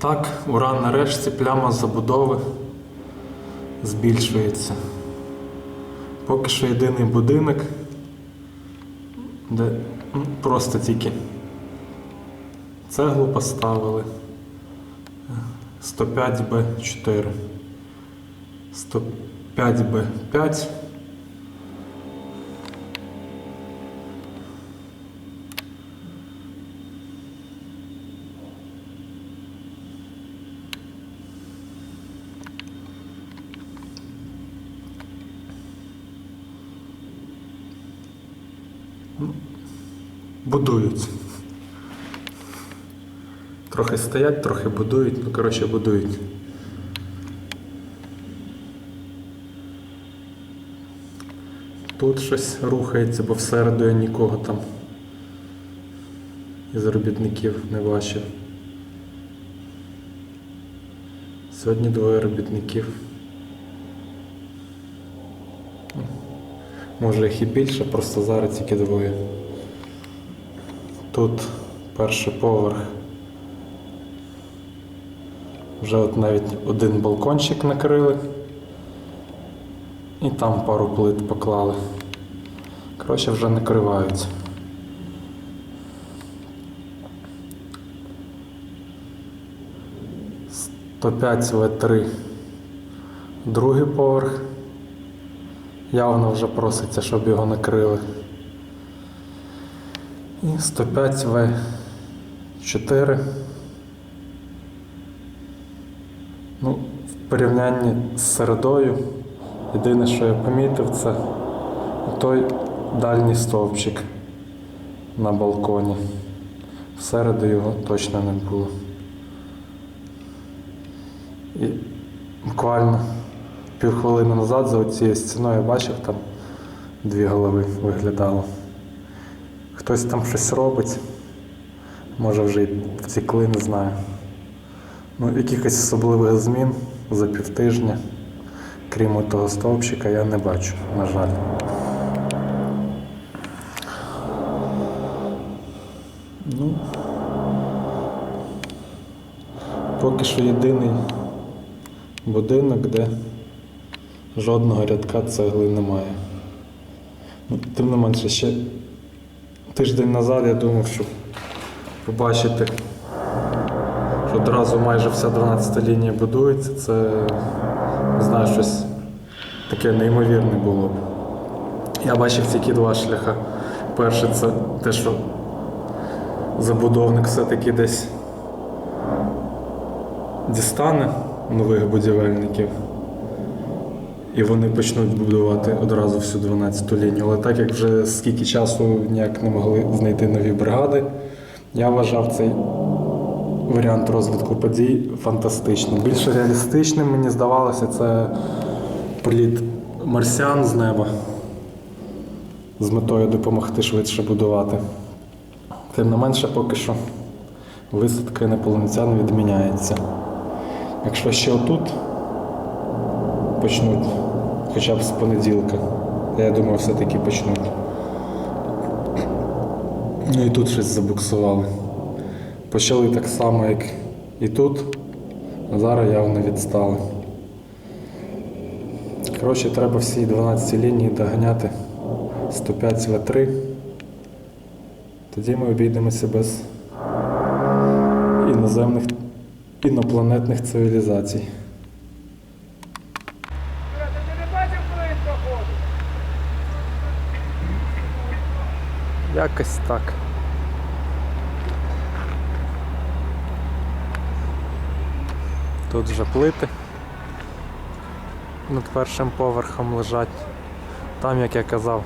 так, ура нарешті пляма забудови збільшується. Поки що єдиний будинок, де ну, просто тільки цеглу поставили. 105 Б4. 105 Б5. Будують. Трохи стоять, трохи будують, ну коротше будують. Тут щось рухається, бо всереду я нікого там із робітників не бачив. Сьогодні двоє робітників. Може їх і більше, просто зараз тільки двоє. Тут перший поверх. Вже от навіть один балкончик накрили. І там пару плит поклали. Коротше, вже накриваються. Сто п'ять В3 другий поверх. Явно вже проситься, щоб його накрили. І 105 В4. Ну, в порівнянні з середою, єдине, що я помітив, це той дальній стовпчик на балконі. Всереду його точно не було. І буквально півхвилини назад за цією стіною бачив, там дві голови виглядало. Хтось там щось робить, може вже й втекли, не знаю. Ну, якихось особливих змін за півтижня, крім того стовпчика, я не бачу, на жаль. Ну, поки що єдиний будинок, де жодного рядка цегли немає. Ну, тим не менше, ще тиждень назад я думав, що побачити що одразу майже вся 12 лінія будується, це не знаю, щось таке неймовірне було б. Я бачив тільки два шляха. Перше, це те, що забудовник все-таки десь дістане нових будівельників. І вони почнуть будувати одразу всю 12-ту лінію. Але так як вже скільки часу ніяк не могли знайти нові бригади, я вважав цей варіант розвитку подій фантастичним. Більш реалістичним, мені здавалося, це політ марсіан з неба з метою допомогти швидше будувати. Тим не менше, поки що висадка інопланетян відміняється. Якщо ще отут почнуть, хоча б з понеділка, я думаю, все-таки почнуть. Ну і тут щось забуксували. Почали так само, як і тут, а зараз явно відстали. Коротше, треба всі 12 лінії доганяти 105 В3. Тоді ми обійдемося без іноземних інопланетних цивілізацій. Якось так. Тут вже плити над першим поверхом лежать. Там, як я казав,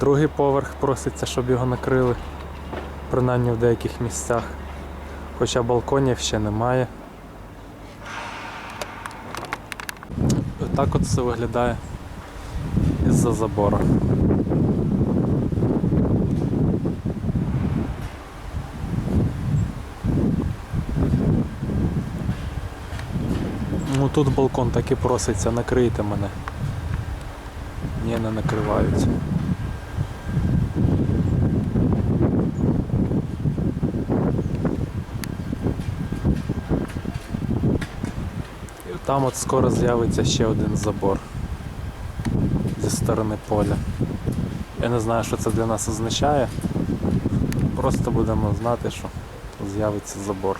другий поверх проситься, щоб його накрили, принаймні в деяких місцях. Хоча балконів ще немає. Отак от все виглядає із-за забору. Ну тут балкон таки проситься, накрийте мене. Ні, не накриваються. І там от скоро з'явиться ще один забор зі сторони поля. Я не знаю, що це для нас означає. Просто будемо знати, що з'явиться забор.